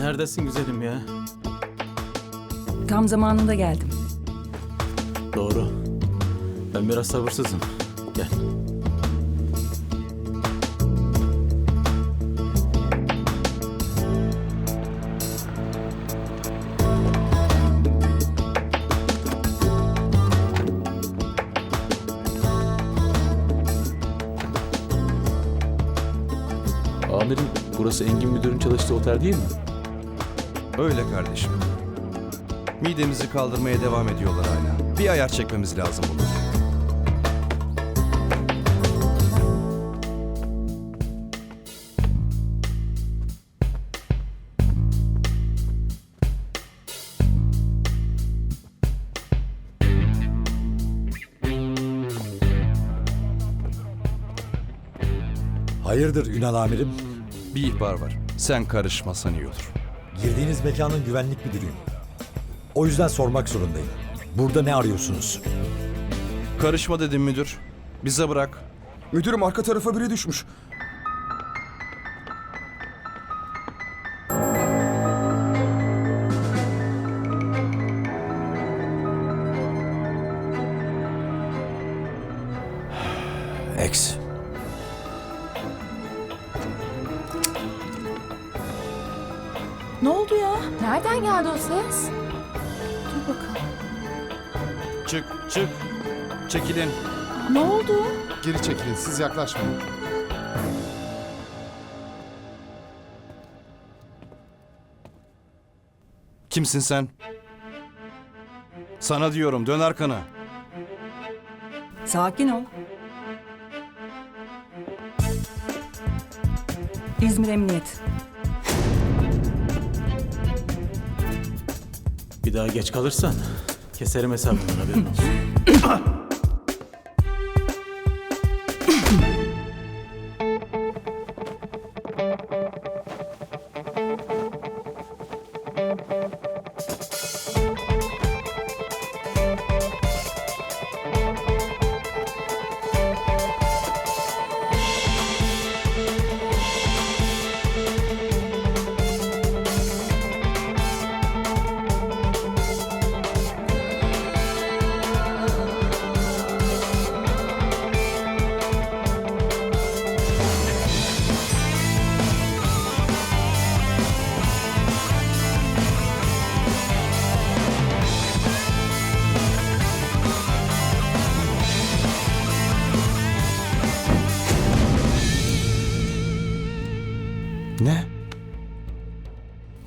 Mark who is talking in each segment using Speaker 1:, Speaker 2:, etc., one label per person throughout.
Speaker 1: Neredesin güzelim ya?
Speaker 2: Tam zamanında geldim.
Speaker 1: Doğru. Ben biraz sabırsızım. Gel. Burası Engin Müdür'ün çalıştığı otel değil mi?
Speaker 3: Öyle kardeşim. Midemizi kaldırmaya devam ediyorlar hala. Bir ayar çekmemiz lazım bunu.
Speaker 4: Hayırdır Ünal amirim?
Speaker 3: Bir ihbar var. Sen karışmasan iyi olur.
Speaker 4: Girdiğiniz mekanın güvenlik müdürüyüm. O yüzden sormak zorundayım. Burada ne arıyorsunuz?
Speaker 3: Karışma dedim müdür. Bize bırak.
Speaker 5: Müdürüm arka tarafa biri düşmüş.
Speaker 3: Çekilin.
Speaker 2: Ne oldu?
Speaker 5: Geri çekilin siz yaklaşmayın.
Speaker 3: Kimsin sen? Sana diyorum dön arkana.
Speaker 2: Sakin ol. İzmir Emniyet.
Speaker 1: Bir daha geç kalırsan keserim hesabından haberin olsun.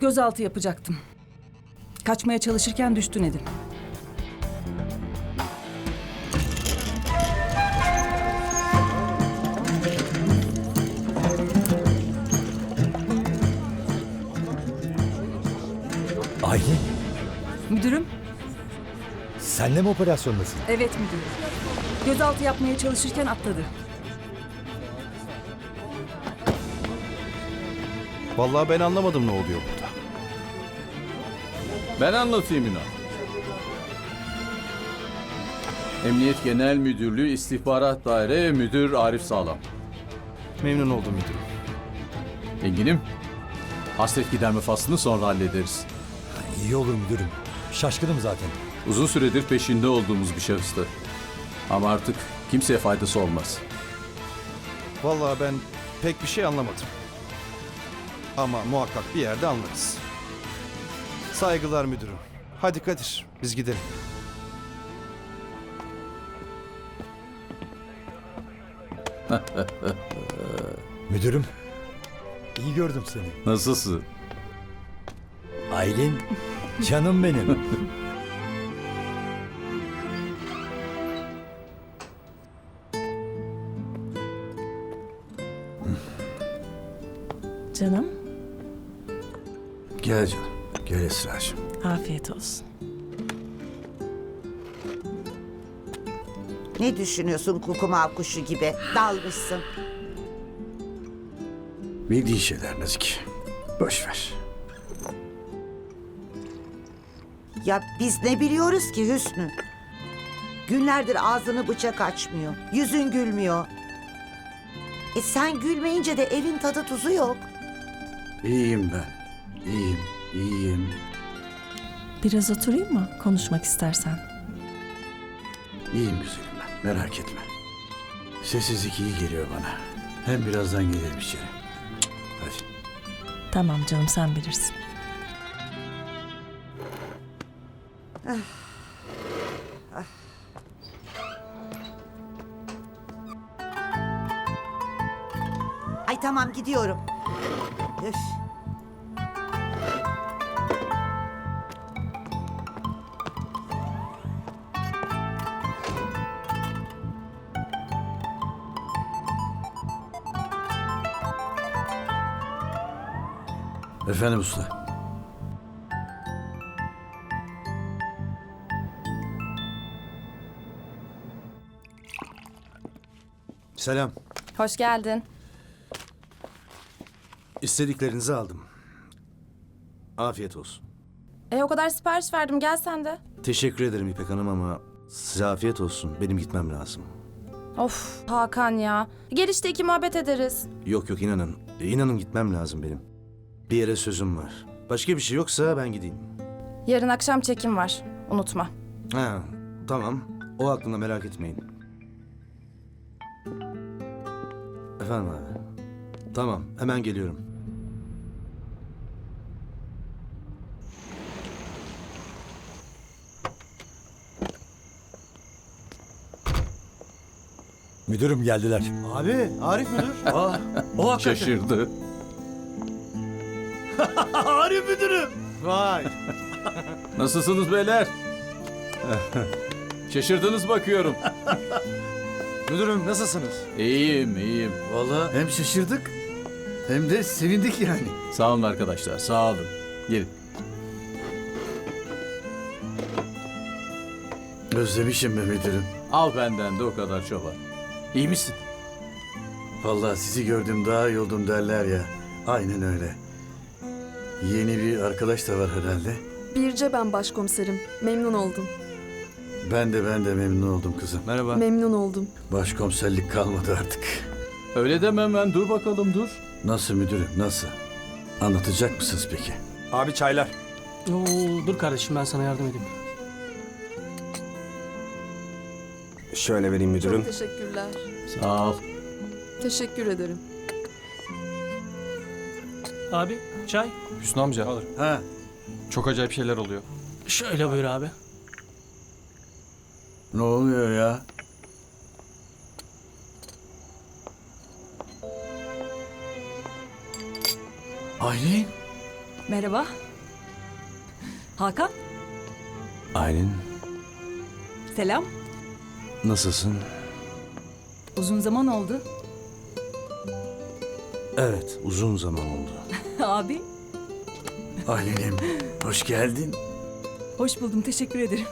Speaker 2: Gözaltı yapacaktım. Kaçmaya çalışırken düştü Nedim.
Speaker 4: Aylin,
Speaker 2: Müdürüm?
Speaker 4: sen de mi operasyondasın?
Speaker 2: Evet müdürüm. Gözaltı yapmaya çalışırken atladı.
Speaker 3: Vallahi ben anlamadım ne oluyor burada.
Speaker 6: Ben anlatayım Ünal. Emniyet Genel Müdürlüğü İstihbarat Daire Müdür Arif Sağlam.
Speaker 3: Memnun oldum müdürüm.
Speaker 6: Engin'im, hasret giderme faslını sonra hallederiz.
Speaker 4: İyi olur müdürüm. Şaşkınım zaten.
Speaker 6: Uzun süredir peşinde olduğumuz bir şahıstı. Ama artık kimseye faydası olmaz.
Speaker 3: Vallahi ben pek bir şey anlamadım. Ama muhakkak bir yerde anlarız. Saygılar müdürüm. Hadi Kadir biz gidelim.
Speaker 4: Müdürüm, iyi gördüm seni.
Speaker 6: Nasılsın?
Speaker 4: Aylin, canım benim. gel Esra'cığım.
Speaker 2: afiyet olsun.
Speaker 7: Ne düşünüyorsun kukumav kuşu gibi? Dalmışsın.
Speaker 8: Bildiğin şeyler Nazik. Boş ver.
Speaker 7: Ya biz ne biliyoruz ki Hüsnü? Günlerdir ağzını bıçak açmıyor. Yüzün gülmüyor. E sen gülmeyince de evin tadı tuzu yok.
Speaker 8: İyiyim ben. İyiyim, iyiyim.
Speaker 5: Biraz oturayım mı konuşmak istersen?
Speaker 8: İyiyim güzelim ben. Merak etme. Sessizlik iyi geliyor bana. Hem birazdan gelirim içeri. Hadi.
Speaker 5: Tamam canım sen bilirsin.
Speaker 8: Efendim usta.
Speaker 9: Selam.
Speaker 5: Hoş geldin.
Speaker 9: İstediklerinizi aldım. Afiyet olsun.
Speaker 5: E o kadar sipariş verdim gel sen de.
Speaker 9: Teşekkür ederim İpek Hanım ama size afiyet olsun. Benim gitmem lazım.
Speaker 5: Of Hakan ya. Gel işte iki muhabbet ederiz.
Speaker 9: Yok yok inanın. E, İnanın gitmem lazım benim. Bir yere sözüm var. Başka bir şey yoksa ben gideyim.
Speaker 5: Yarın akşam çekim var. Unutma.
Speaker 9: Ha, tamam. O aklında merak etmeyin. Efendim abi. Tamam, hemen geliyorum.
Speaker 4: Müdürüm geldiler.
Speaker 9: Abi, Arif müdür.
Speaker 10: Aa, o hakikaten.
Speaker 6: Şaşırdı.
Speaker 10: Arif müdürüm.
Speaker 9: Vay.
Speaker 6: Nasılsınız beyler? Şaşırdınız bakıyorum.
Speaker 9: Müdürüm nasılsınız?
Speaker 6: İyiyim, iyiyim.
Speaker 8: Vallahi hem şaşırdık hem de sevindik yani.
Speaker 6: Sağ olun arkadaşlar, sağ olun. Gelin.
Speaker 8: Özlemişim be müdürüm.
Speaker 6: Al benden de o kadar çoban.
Speaker 10: İyi misin?
Speaker 8: Vallahi sizi gördüm daha iyi oldum derler ya. Aynen öyle. Yeni bir arkadaş da var herhalde.
Speaker 5: Birce ben başkomiserim. Memnun oldum.
Speaker 8: Ben de ben de memnun oldum kızım.
Speaker 9: Merhaba.
Speaker 5: Memnun oldum.
Speaker 8: Başkomiserlik kalmadı artık.
Speaker 6: Öyle demem ben, dur bakalım dur.
Speaker 8: Nasıl müdürüm nasıl? Anlatacak mısınız peki?
Speaker 4: Abi çaylar.
Speaker 10: Oo, dur kardeşim ben sana yardım edeyim.
Speaker 11: Şöyle vereyim müdürüm.
Speaker 5: teşekkürler.
Speaker 6: Sağ ol.
Speaker 5: Teşekkür ederim.
Speaker 10: Abi çay.
Speaker 11: Hüsnü amca.
Speaker 8: Ha,
Speaker 11: Çok acayip şeyler oluyor.
Speaker 10: Şöyle buyur abi.
Speaker 8: ne oluyor ya? Aylin.
Speaker 2: Merhaba. Hakan,
Speaker 9: Aylin,
Speaker 2: selam.
Speaker 9: nasılsın?
Speaker 2: Uzun zaman oldu.
Speaker 9: Evet, uzun zaman oldu.
Speaker 2: Abi,
Speaker 8: Aylin'im hoş geldin.
Speaker 2: hoş buldum. Teşekkür ederim.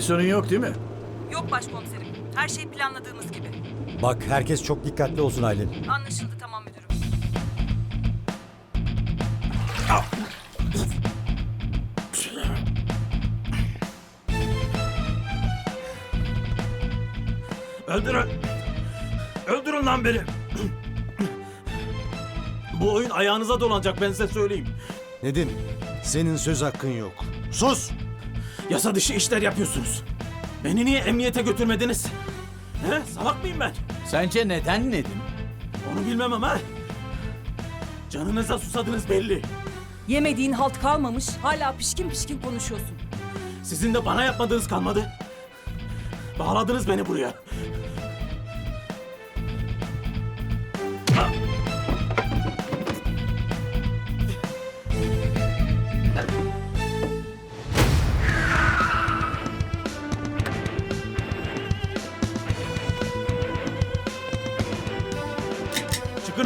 Speaker 8: Bir sorun yok değil mi?
Speaker 2: Yok başkomiserim. Her şey planladığımız gibi.
Speaker 4: Bak herkes çok dikkatli olsun Aylin.
Speaker 2: Anlaşıldı tamam müdürüm.
Speaker 1: Öldürün. Öldürün lan beni. Bu oyun ayağınıza dolanacak ben size söyleyeyim.
Speaker 3: Nedim, senin söz hakkın yok. Sus!
Speaker 1: Yasa dışı işler yapıyorsunuz. Beni niye emniyete götürmediniz? He? Salak mıyım ben?
Speaker 6: Sence neden Nedim?
Speaker 1: Onu bilmem ama. Canınıza susadınız belli.
Speaker 12: Yemediğin halt kalmamış. Hala pişkin pişkin konuşuyorsun.
Speaker 1: Sizin de bana yapmadığınız kalmadı. Bağladınız beni buraya.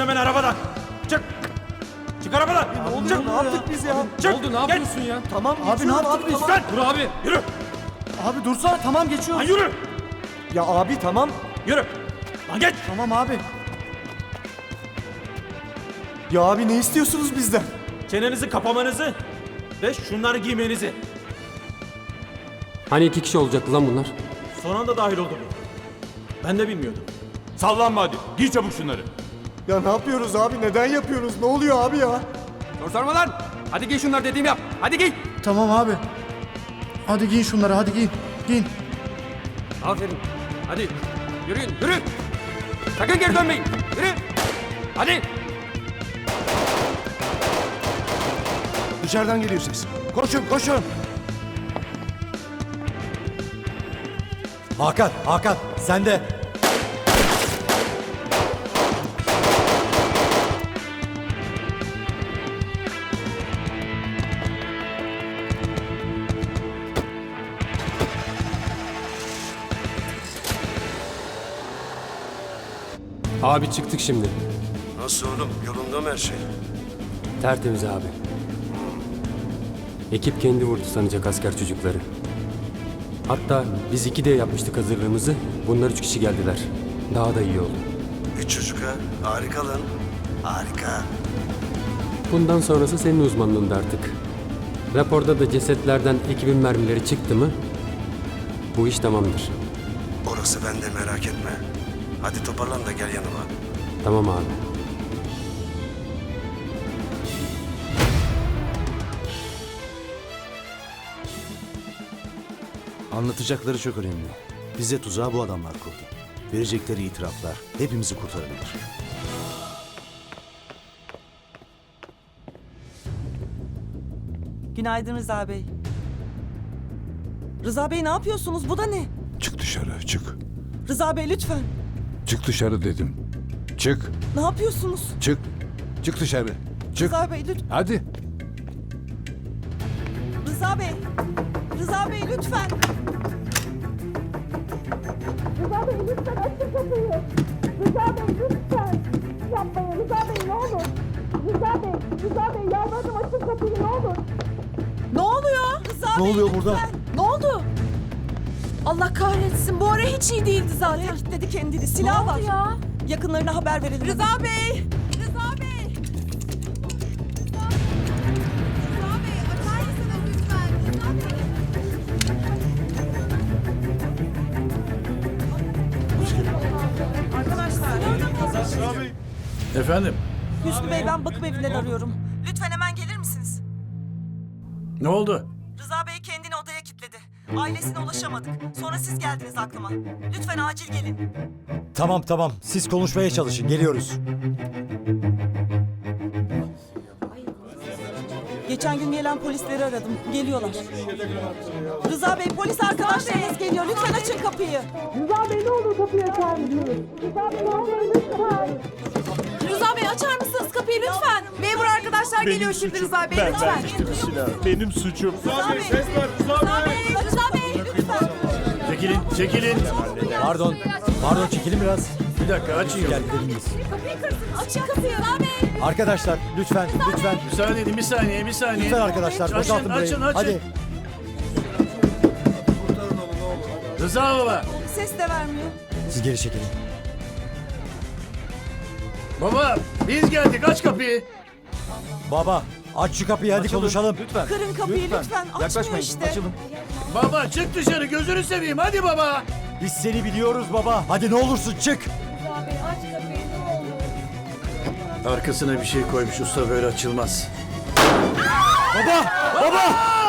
Speaker 1: Hemen arabadan. Çık. Çık arabadan. Çık. Ne yaptık biz ya? Çık. Ne oldu ne yapıyorsun ya?
Speaker 13: Tamam abi ne yaptık biz?
Speaker 1: Sen. Dur abi. Yürü.
Speaker 13: Abi dursana tamam
Speaker 1: Lan
Speaker 13: geçiyoruz.
Speaker 1: yürü.
Speaker 13: Ya abi tamam.
Speaker 1: Yürü. Lan geç.
Speaker 13: Tamam abi. Ya abi ne istiyorsunuz bizden?
Speaker 1: Çenenizi kapamanızı ve şunları giymenizi.
Speaker 14: Hani iki kişi olacaktı lan bunlar?
Speaker 1: Son anda dahil oldu bu. Ben de bilmiyordum.
Speaker 15: Sallanma hadi. Giy çabuk şunları.
Speaker 13: Ya ne yapıyoruz abi? Neden yapıyoruz? Ne oluyor abi ya?
Speaker 14: Sor sorma lan. Hadi giy şunları dediğimi yap. Hadi giy.
Speaker 13: Tamam abi. Hadi giyin şunları hadi giyin. Giyin.
Speaker 14: Aferin. Hadi. Yürüyün yürü. Sakın geri dönmeyin. Yürü. Hadi.
Speaker 3: Dışarıdan geliyor ses. Koşun, koşun!
Speaker 4: Hakan, Hakan sen de.
Speaker 14: Abi çıktık şimdi.
Speaker 3: Nasıl oğlum? Yolunda mı her şey?
Speaker 14: Tertemiz abi. Ekip kendi vurdu sanacak asker çocukları. Hatta biz iki de yapmıştık hazırlığımızı. Bunlar üç kişi geldiler. Daha da iyi oldu.
Speaker 3: Üç çocuk ha. Harika lan. Harika.
Speaker 14: Bundan sonrası senin uzmanlığında artık. Raporda da cesetlerden ekibin mermileri çıktı mı bu iş tamamdır.
Speaker 3: Orası bende merak etme. Hadi toparlan da gel yanıma.
Speaker 14: Tamam abi.
Speaker 3: Anlatacakları çok önemli. Bize tuzağı bu adamlar kurdu. Verecekleri itiraflar hepimizi kurtarabilir.
Speaker 12: Günaydın Rıza Bey. Rıza Bey ne yapıyorsunuz? Bu da ne?
Speaker 15: Çık dışarı çık.
Speaker 12: Rıza Bey lütfen.
Speaker 15: Çık dışarı dedim. Çık.
Speaker 12: Ne yapıyorsunuz?
Speaker 15: Çık. Çık dışarı. Çık.
Speaker 12: Rıza Bey lütfen.
Speaker 15: Hadi.
Speaker 12: Rıza Bey. Rıza Bey lütfen.
Speaker 16: Rıza Bey lütfen açın kapıyı. Rıza Bey lütfen. Yapmayın Rıza Bey ne olur. Rıza Bey, Rıza Bey yalvarırım açın kapıyı ne olur.
Speaker 12: Ne oluyor? Rıza
Speaker 13: Ne
Speaker 12: Bey
Speaker 13: oluyor
Speaker 12: lütfen.
Speaker 13: burada?
Speaker 12: Ne oldu?
Speaker 5: Allah kahretsin bu ara hiç iyi değildi zaten.
Speaker 12: Oraya kilitledi kendini. Silah var.
Speaker 5: ya?
Speaker 12: Yakınlarına haber verelim.
Speaker 5: Rıza Bey! Rıza Bey! Rıza Bey açar mısınız lütfen?
Speaker 12: Arkadaşlar.
Speaker 6: Efendim?
Speaker 12: Hüsnü Bey ben bakım evinden arıyorum. Lütfen hemen gelir misiniz?
Speaker 6: Ne oldu?
Speaker 12: Ailesine ulaşamadık. Sonra siz geldiniz aklıma. Lütfen acil gelin.
Speaker 4: Tamam tamam siz konuşmaya çalışın geliyoruz.
Speaker 12: Geçen gün gelen polisleri aradım. Geliyorlar. Rıza Bey polis arkadaşlarınız geliyor. Lütfen açın kapıyı.
Speaker 16: Rıza Bey ne olur kapıyı açar mısınız? Rıza Bey ne olur lütfen.
Speaker 5: Rıza Bey açar mısınız kapıyı lütfen? Memur arkadaşlar geliyor şimdi Rıza Bey lütfen.
Speaker 15: Benim suçum.
Speaker 5: Rıza Bey! Rıza Bey! Rıza Bey!
Speaker 6: Çekilin, çekilin.
Speaker 4: Pardon, pardon çekilin biraz.
Speaker 6: Bir dakika açın yolu.
Speaker 4: gidelim biz.
Speaker 5: Kapıyı kırsın açın kapıyı Rıza Bey!
Speaker 4: Arkadaşlar lütfen, lütfen.
Speaker 6: Müsaade edin bir saniye, bir saniye.
Speaker 4: Lütfen arkadaşlar
Speaker 6: Açın,
Speaker 4: boşaltın burayı.
Speaker 6: açın, açın.
Speaker 4: Hadi.
Speaker 6: Rıza baba.
Speaker 12: Ses de vermiyor.
Speaker 4: Siz geri çekilin.
Speaker 6: Baba biz geldik aç kapıyı.
Speaker 4: Baba aç şu kapıyı hadi konuşalım.
Speaker 13: Lütfen.
Speaker 12: Kırın kapıyı lütfen. Açmıyor
Speaker 13: Yaklaşmayın.
Speaker 12: işte.
Speaker 13: Açılın.
Speaker 6: Baba çık dışarı gözünü seveyim hadi baba.
Speaker 4: Biz seni biliyoruz baba. Hadi ne olursun çık.
Speaker 16: Rıza Bey aç kapıyı ne olur.
Speaker 8: Arkasına bir şey koymuş usta böyle açılmaz.
Speaker 4: Baba! Baba!